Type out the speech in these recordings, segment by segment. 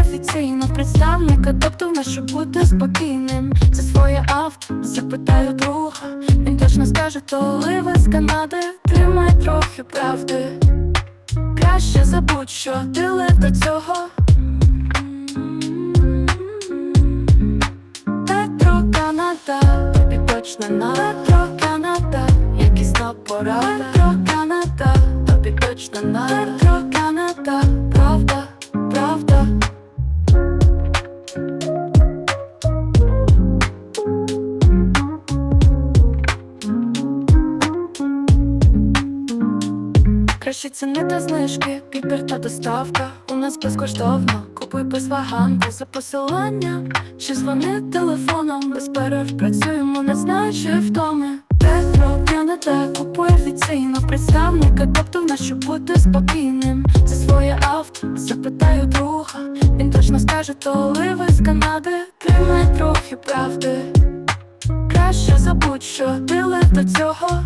офіційно представника, тобто в щоб бути спокійним. Це своє авто, запитаю друга. Він точно скаже, то олива з Канади. Тримай трохи правди. Краще забудь, що лев до цього. Петро Канада, тобі точно на Петро Канада, якісна порада Петро Канада, тобі точно на Петро Канада, Краще ціни та знижки, підбір та доставка. У нас безкоштовно, купуй без ваганки за посиланням. Чи дзвони телефоном, без перерв працюємо, не знаючи втоми. Те, купуй офіційно представника, тобто в нас, щоб бути спокійним. Це своє авто, запитаю друга. Він точно скаже, то оливи з Канади. Тримай трохи правди. Краще забудь, що ти до цього.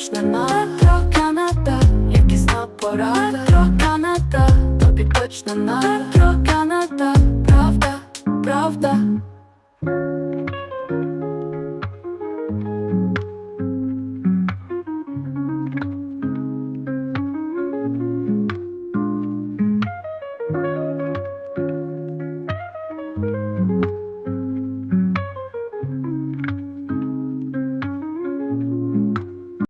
вічна Метро Канада, як кісна порада Метро Канада, тобі точно надо Метро Канада, правда, правда.